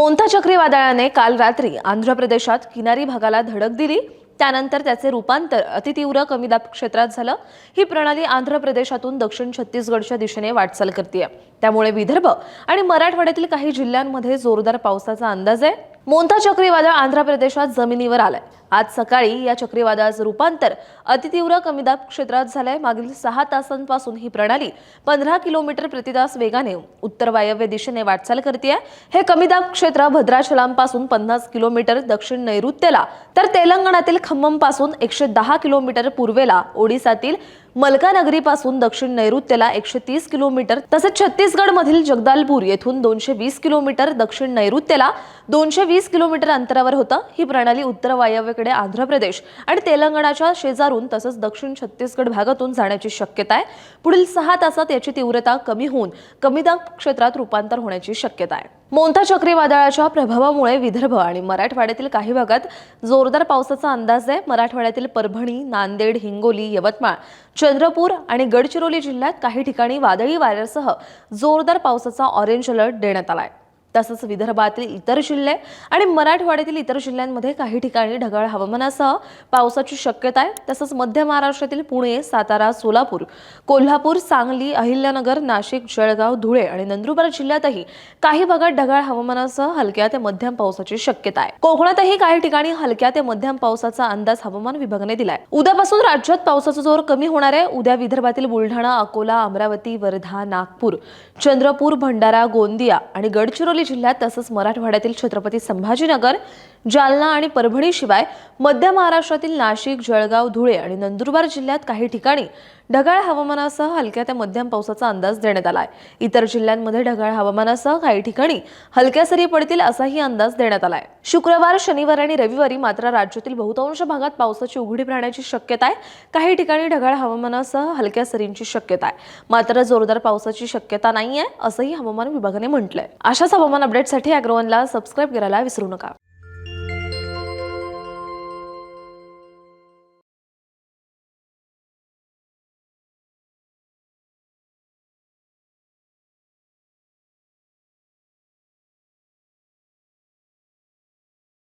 मोंता चक्रीवादळाने काल रात्री आंध्र प्रदेशात किनारी भागाला धडक दिली. त्यानंतर त्याचे रूपांतर अतितीव्र कमी दाब क्षेत्रात झालं. ही प्रणाली आंध्र प्रदेशातून दक्षिण छत्तीसगडच्या दिशेने वाटचाल करते त्यामुळे विदर्भ आणि मराठवाड्यातील काही जिल्ह्यांमध्ये जोरदार पावसाचा अंदाज आहे. मोंता चक्रीवादळ आंध्र प्रदेशात जमिनीवर आलंय. आज सकाळी या चक्रीवादळाचं रूपांतर अतितीव्र कमी दाब क्षेत्रात झालंय. मागील सहा तासांपासून ही प्रणाली पंधरा किलोमीटर प्रतितास वेगाने उत्तर वायव्य दिशेने वाटचाल करते हे कमी दाब क्षेत्र भद्राचलांपासून पन्नास किलोमीटर दक्षिण नैऋत्येला तर तेलंगणातील खम्ममपासून एकशे दहा किलोमीटर पूर्वेला ओडिसातील मलकानगरीपासून दक्षिण नैऋत्येला एकशे तीस किलोमीटर तसेच छत्तीसगडमधील जगदालपूर येथून दोनशे वीस किलोमीटर दक्षिण नैऋत्येला दोनशे वीस किलोमीटर अंतरावर होतं. ही प्रणाली उत्तर वायव्येकडे आंध्र प्रदेश आणि तेलंगणाच्या शेजारून तसंच दक्षिण छत्तीसगड भागातून जाण्याची शक्यता आहे. पुढील सहा तासात याची तीव्रता कमी होऊन कमी दाब क्षेत्रात रूपांतर होण्याची शक्यता आहे. मोंथा चक्रीवादळाच्या प्रभावामुळे विदर्भ आणि मराठवाड्यातील काही भागात जोरदार पावसाचा अंदाज आहे. मराठवाड्यातील परभणी नांदेड हिंगोली यवतमाळ चंद्रपूर आणि गडचिरोली जिल्ह्यात काही ठिकाणी वादळी वाऱ्यासह जोरदार पावसाचा ऑरेंज अलर्ट देण्यात आला आहे तसंच विदर्भातील इतर जिल्हे आणि मराठवाड्यातील इतर जिल्ह्यांमध्ये काही ठिकाणी ढगाळ हवामानासह पावसाची शक्यता आहे. तसंच मध्य महाराष्ट्रातील पुणे सातारा सोलापूर कोल्हापूर सांगली अहिल्यानगर नाशिक जळगाव धुळे आणि नंदुरबार जिल्ह्यातही काही भागात ढगाळ हवामानासह हलक्या ते मध्यम पावसाची शक्यता आहे. कोकणातही काही ठिकाणी हलक्या ते मध्यम पावसाचा अंदाज हवामान विभागाने दिलाय. उद्यापासून राज्यात पावसाचा जोर कमी होणार आहे. उद्या विदर्भातील बुलढाणा अकोला अमरावती वर्धा नागपूर चंद्रपूर भंडारा गोंदिया आणि गडचिरोली जिल्ह्यात तसंच मराठवाड्यातील छत्रपती संभाजीनगर जालना आणि परभणी शिवाय मध्य महाराष्ट्रातील नाशिक जळगाव धुळे आणि नंदुरबार जिल्ह्यात काही ठिकाणी ढगाळ हवामानासह हलक्या ते मध्यम पावसाचा अंदाज देण्यात आला आहे इतर जिल्ह्यांमध्ये ढगाळ हवामानासह काही ठिकाणी हलक्या सरी पडतील असाही अंदाज देण्यात आला आहे शुक्रवार शनिवार आणि रविवारी मात्र राज्यातील बहुतांश भागात पावसाची उघडीप राहण्याची शक्यता आहे. काही ठिकाणी ढगाळ हवामानासह हलक्या सरींची शक्यता आहे. मात्र जोरदार पावसाची शक्यता नाही आहे असंही हवामान विभागाने म्हटलंय. अशाच हवामान अपडेटसाठी अॅग्रोवनला सबस्क्राईब करायला विसरू नका.